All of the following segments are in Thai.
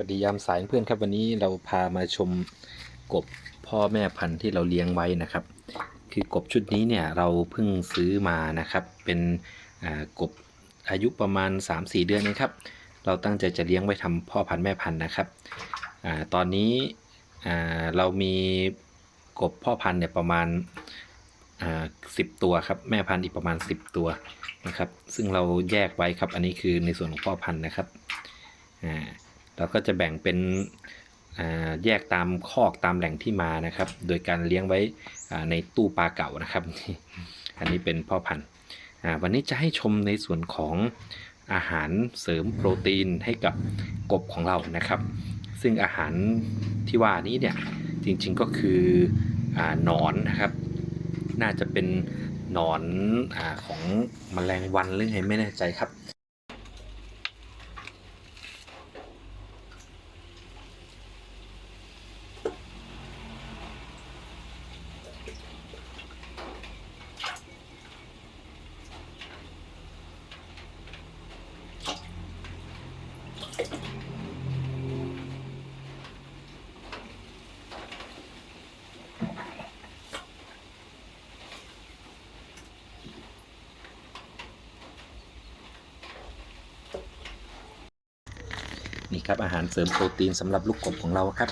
วัสดียามสายเพื่อนครับวันนี้เราพามาชมกบพ่อแม่พันธุ์ที่เราเลี้ยงไว้นะครับ คือกบชุดนี้เนี่ยเราเพิ่งซื้อมานะครับ เป็นกบอายุประมาณ 3-4 เดือนเองครับ เราตั้งใจจะเลี้ยงไว้ทำพ่อพันธุ์แม่พันธุ์นะครับอตอนนี้เรามีกบพ่อพันธุ์เนี่ยประมาณสิบตัวครับแม่พันธุ์อีกประมาณ 10 ตัวนะครับ ซึ่งเราแยกไว้ครับอันนี้คือในส่วนของพ่อพันธุ์นะครับอ่า เราก็จะแบ่งเป็นแยกตามคอกตามแหล่งที่มานะครับ โดยการเลี้ยงไว้ในตู้ปลาเก่านะครับ อันนี้เป็นพ่อพันธุ์วันนี้จะให้ชมในส่วนของอาหารเสริมโปรตีนให้กับกบของเรานะครับ ซึ่งอาหารที่ว่านี้เนี่ยจริงๆก็คืออาหนอนนะครับ น่าจะเป็นหนอนอของแมลงวันหรือไงไม่แน่ใจครับ นี่ครับอาหารเสริมโปรตีนสำหรับลูกกบของเราครับ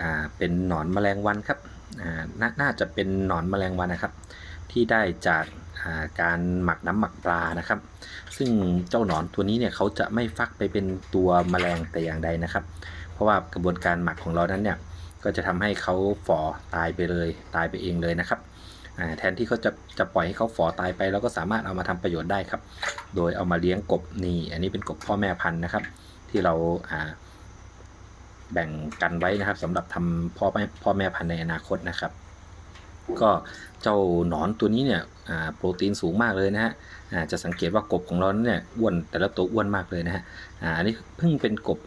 อ่าเป็นหนอนแมลงวันครับอ่านน่าจะเป็นหนอนแมลงวันนะครับ ที่ได้จากาการหมักน้ำหมักปลานะครับ ซึ่งเจ้าหนอนตัวนี้เนี่ยเขาจะไม่ฟักไปเป็นตัวแมลงแต่อย่างใดนะครับ เพราะว่ากระบวนการหมักของเรานั้นเนี่ยก็จะทำให้เขาฝ่อตายไปเลยตายไปเองเลยนะครับแทนที่เขาจะจะปล่อยให้เขาฝ่อตายไปเราก็สามารถเอามาทำประโยชน์ได้ครับ โดยเอามาเลี้ยงกบนี่ อันนี้เป็นกบพ่อแม่พันธุ์นะครับ ที่เราแบ่งกันไว้นะครับสำหรับทำพ่อแม่พ่อแม่พันธุ์ในอนาคตนะครับ ก็เจ้าหนอนตัวนี้เนี่ยโปรตีนสูงมากเลยนะฮะจะสังเกตว่ากบของเราเนี่ยอ้วนแต่ละตัวอ้วนมากเลยนะฮะอันนี้เพิ่งเป็นกบ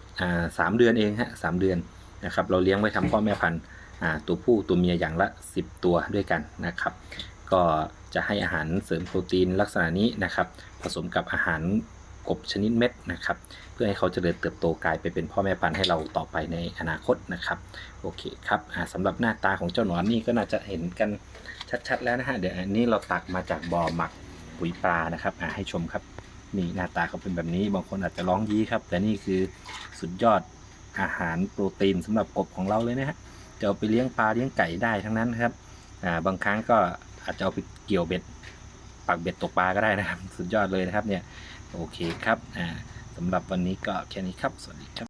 สามเดือนเองฮะสามเดือนนะครับเราเลี้ยงไว้ทำพ่อแม่พันธุ์ตัวผู้ตัวเมียอย่างละ 10 ตัวด้วยกันนะครับ ก็จะให้อาหารเสริมโปรตีนลักษณะนี้นะครับ ผสมกับอาหาร บชนิดเม็ดนะครับ เพื่อให้เขาเจริญเติบโตกลายไปเป็นพ่อแม่พันธุ์ให้เราต่อไปในอนาคตนะครับ โอเคครับอ่าสำหรับหน้าตาของเจ้าหนอนนี่ก็น่าจะเห็นกันชัดๆแล้วนะฮะเดี๋ยวอันนี้เราตักมาจากบ่อหมักปุ๋ยปลานะครับให้ชมครับนี่หน้าตาเขาเป็นแบบนี้บางคนอาจจะร้องยี้ครับ แต่นี่คือสุดยอดอาหารโปรตีนสำหรับกบของเราเลยนะฮะจะเอาไปเลี้ยงปลาเลี้ยงไก่ได้ทั้งนั้นครับบางครั้งก็อาจจะเอาไปเกี่ยวเบ็ด ปักเบ็ดตกปลาก็ได้นะครับ สุดยอดเลยนะครับเนี่ยโอเคครับอ่าสำหรับวันนี้ก็แค่นี้ครับ สวัสดีครับ